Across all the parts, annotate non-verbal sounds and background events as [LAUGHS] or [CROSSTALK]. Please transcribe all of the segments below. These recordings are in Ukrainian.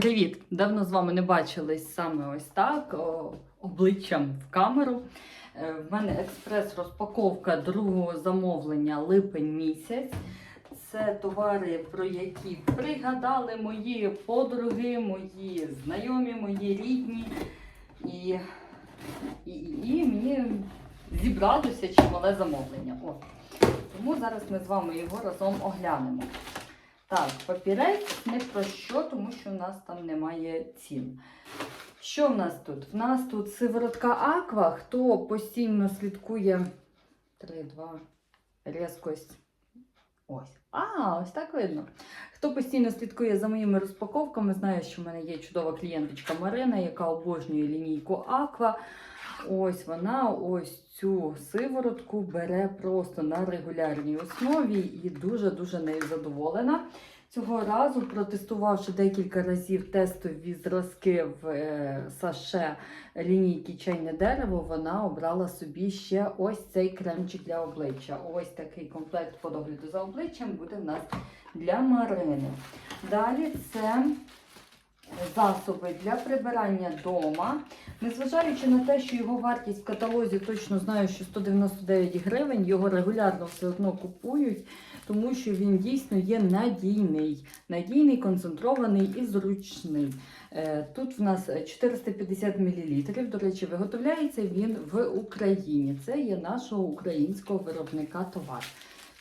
Привіт! Давно з вами не бачились саме ось так, о, обличчям в камеру. Е, В мене експрес-розпаковка другого замовлення липень місяць. Це товари, про які пригадали мої подруги, мої знайомі, мої рідні. І, і, і мені зібралося чимале замовлення. От. Тому зараз ми з вами його разом оглянемо. Так, папірець не про що, тому що в нас там немає цін. Що в нас тут? В нас тут сиворотка Аква. Хто постійно слідкує 3, 2, різкость. Ось. А, ось так видно. Хто постійно слідкує за моїми розпаковками, знає, що в мене є чудова клієнточка Марина, яка обожнює лінійку Аква. Ось вона ось цю сиворотку бере просто на регулярній основі і дуже-дуже нею задоволена. Цього разу, протестувавши декілька разів тестові зразки в е, саше лінійки чайне дерево, вона обрала собі ще ось цей кремчик для обличчя. Ось такий комплект по догляду за обличчям буде в нас для Марини. Далі це засоби для прибирання дома. Незважаючи на те, що його вартість в каталозі точно знаю, що 199 гривень, його регулярно все одно купують, тому що він дійсно є надійний, надійний, концентрований і зручний. Е, Тут в нас 450 мл. До речі, виготовляється він в Україні. Це є нашого українського виробника товар.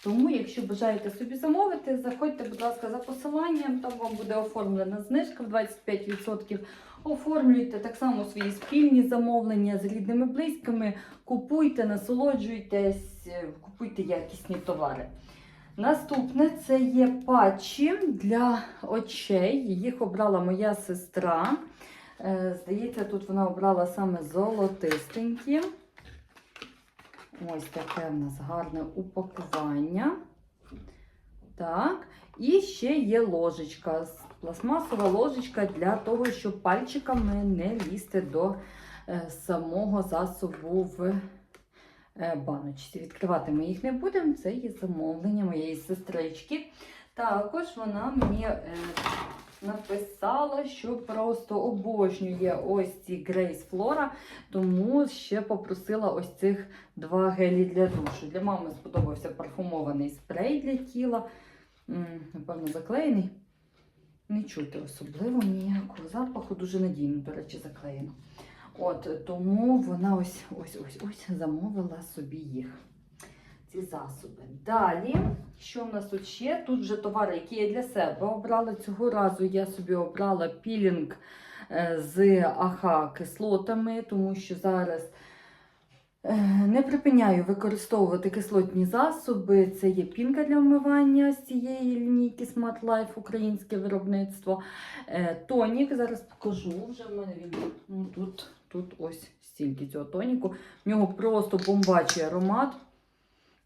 Тому, якщо бажаєте собі замовити, заходьте, будь ласка, за посиланням, там вам буде оформлена знижка в 25%. Оформлюйте так само свої спільні замовлення з рідними близькими, купуйте, насолоджуйтесь, е, купуйте якісні товари. Наступне це є патчі для очей. Їх обрала моя сестра. Е, Здається, тут вона обрала саме золотистенькі. Ось таке в нас гарне упакування. Так. І ще є ложечка. Пластмасова ложечка для того, щоб пальчиками не лізти до е, самого засобу в е, баночці. Відкривати ми їх не будемо. Це є замовлення моєї сестрички. Також вона мені е, написала, що просто обожнює ось ці Grace Flora, тому ще попросила ось цих два гелі для душу. Для мами сподобався парфумований спрей для тіла. Напевно, заклеєний. Не чути особливо ніякого запаху, дуже надійно, до речі, заклеєно. От, тому вона ось ось ось ось замовила собі їх. Ці засоби. Далі, що в нас тут ще? Тут вже товари, які я для себе обрала. Цього разу я собі обрала пілінг е, з АХ кислотами, тому що зараз е, не припиняю використовувати кислотні засоби. Це є пінка для вмивання з цієї лінійки Smart Life, українське виробництво. Е, Тонік, зараз покажу. Вже в мене він ну, тут, тут ось стільки цього тоніку. В нього просто бомбачий аромат.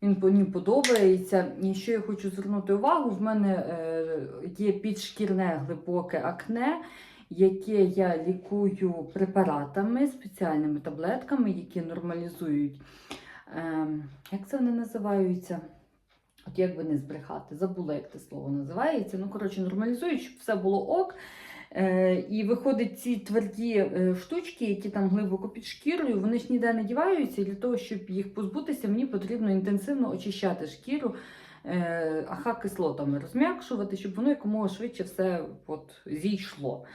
Він мені подобається. І що я хочу звернути увагу, в мене е, є підшкірне глибоке акне, яке я лікую препаратами, спеціальними таблетками, які нормалізують. Е, як це вони називаються? От як би не збрехати, забула, як те слово називається. Ну, коротше, нормалізують, щоб все було ок. Е, і виходить, ці тверді е, штучки, які там глибоко під шкірою, вони ж ніде не діваються. І для того, щоб їх позбутися, мені потрібно інтенсивно очищати шкіру е, аха-кислотами, розм'якшувати, щоб воно якомога швидше все от, зійшло.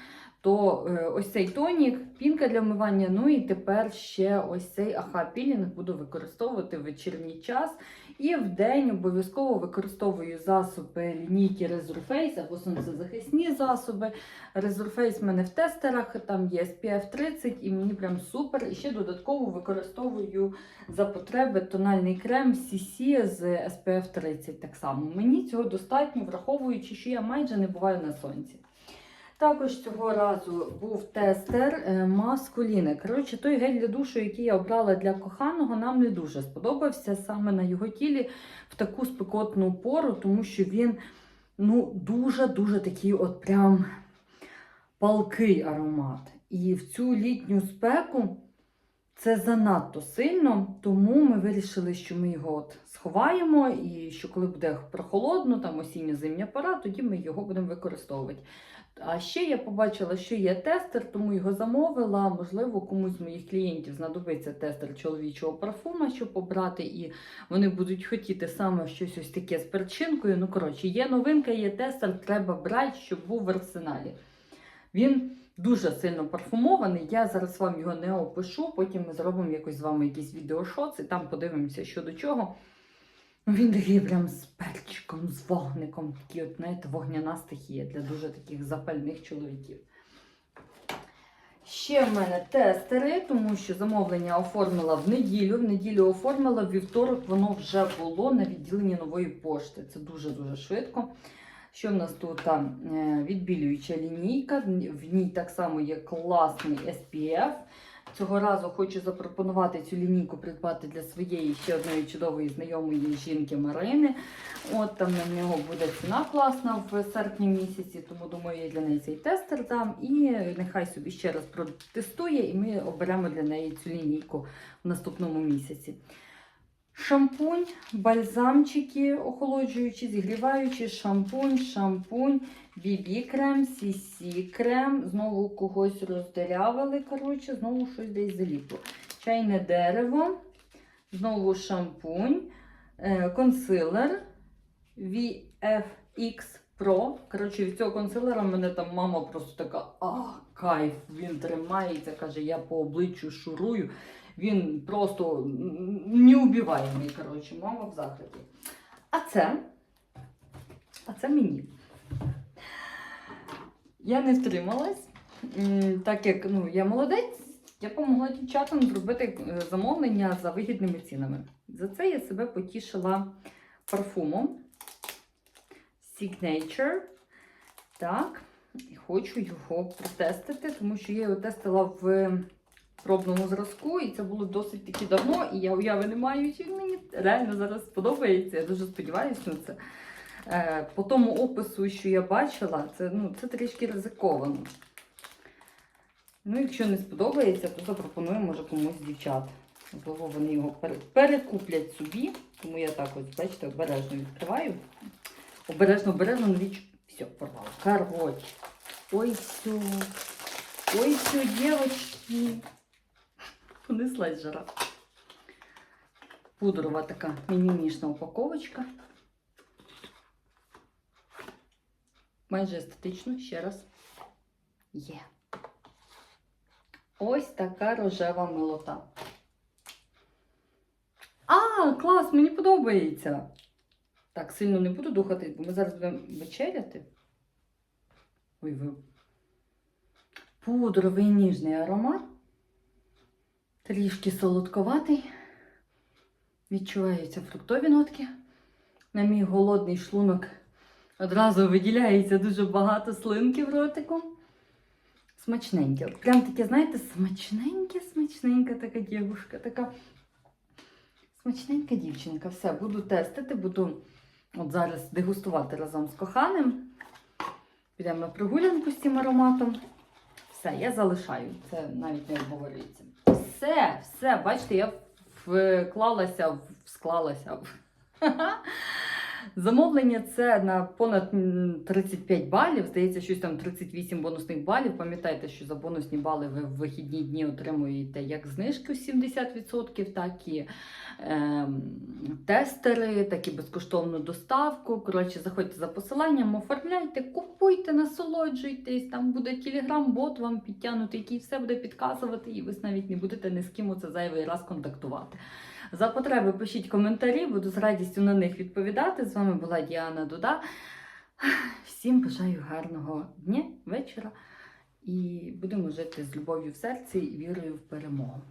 То е, ось цей тонік, пінка для вмивання, ну і тепер ще ось цей аха-пілінг буду використовувати в вечірній час. І в день обов'язково використовую засоби лінійки Resurface або сонцезахисні засоби. Resurface в мене в тестерах, там є SPF 30 і мені прям супер. І ще додатково використовую за потреби тональний крем CC з SPF 30 так само. Мені цього достатньо, враховуючи, що я майже не буваю на сонці. Також цього разу був тестер е, маскуліни. Коротше, той гель для душу, який я обрала для коханого, нам не дуже сподобався саме на його тілі в таку спекотну пору, тому що він ну, дуже-дуже такий от прям палкий аромат. І в цю літню спеку це занадто сильно, тому ми вирішили, що ми його от сховаємо, і що коли буде прохолодно, там осінньо-зимня пора, тоді ми його будемо використовувати. А ще я побачила, що є тестер, тому його замовила. Можливо, комусь з моїх клієнтів знадобиться тестер чоловічого парфума, щоб обрати, і вони будуть хотіти саме щось ось таке з перчинкою. Ну, коротше, є новинка, є тестер, треба брати, щоб був в арсеналі. Він дуже сильно парфумований. Я зараз вам його не опишу. Потім ми зробимо якось з вами якийсь відеошоц і там подивимося, що до чого. Він такий прям з перчиком, з вогником. Такий, от, знаєте, вогняна стихія для дуже таких запальних чоловіків. Ще в мене тестери, тому що замовлення оформила в неділю. В неділю оформила, в вівторок воно вже було на відділенні нової пошти. Це дуже-дуже швидко. Що в нас тут? Там, е, відбілююча лінійка, в ній так само є класний SPF. Цього разу хочу запропонувати цю лінійку придбати для своєї ще одної чудової знайомої жінки Марини. От там на нього буде ціна класна в серпні місяці, тому думаю, я для неї цей тестер дам. І нехай собі ще раз протестує, і ми оберемо для неї цю лінійку в наступному місяці. Шампунь, бальзамчики охолоджуючі, зігріваючі, шампунь, шампунь, BB крем, CC крем. Знову когось роздерявили, коротше, знову щось десь заліпло. Чайне дерево, знову шампунь, е, консилер VFX Pro. Коротше, від цього консилера в мене там мама просто така, а, кайф, він тримається, каже, я по обличчю шурую. Він просто неубиваємий, коротше, мама в захваті. А це, а це мені. Я не втрималась, так як ну, я молодець, я допомогла дівчатам зробити е, замовлення за вигідними цінами. За це я себе потішила парфумом Signature. Так, і хочу його протестити, тому що я його тестила в пробному зразку, і це було досить таки давно, і я уяви не маю, він мені реально зараз сподобається. Я дуже сподіваюся на це. Е, по тому опису, що я бачила, це, ну, це трішки ризиковано. Ну, якщо не сподобається, то запропоную, може, комусь дівчат. Можливо, вони його перекуплять собі, тому я так ось, бачите, обережно відкриваю. Обережно, обережно, навіч... Все, порвала. Коротше. Ой, все. Ой, все, дівчатки. Понеслась жара. Пудрова така мінімішна упаковочка. Майже естетично, ще раз. Є. Ось така рожева милота. А, клас, мені подобається. Так, сильно не буду духати, бо ми зараз будемо вечеряти. Ой, ви. Пудровий ніжний аромат. Трішки солодковатий. Відчуваються фруктові нотки. На мій голодний шлунок одразу виділяється дуже багато слинки в ротику. Смачненьке. Прям таке, знаєте, смачненьке, смачненька така дівушка, така смачненька дівчинка. Все, буду тестити, буду от зараз дегустувати разом з коханим. Підемо на прогулянку з цим ароматом. Все, я залишаю. Це навіть не обговорюється. Все, все, бачите, я вклалася, склалася. [LAUGHS] Замовлення це на понад 35 балів. Здається, щось там 38 бонусних балів. Пам'ятайте, що за бонусні бали ви в вихідні дні отримуєте як знижки у 70%, так і ем, тестери, так і безкоштовну доставку. Коротше, заходьте за посиланням, оформляйте, купуйте, насолоджуйтесь. Там буде телеграм-бот вам підтягнутий, який все буде підказувати, і ви навіть не будете ні з ким оце зайвий раз контактувати. За потреби пишіть коментарі, буду з радістю на них відповідати. Вами була Діана Дуда. [SIGHS] Всім бажаю гарного дня, вечора і будемо жити з любов'ю в серці і вірою в перемогу.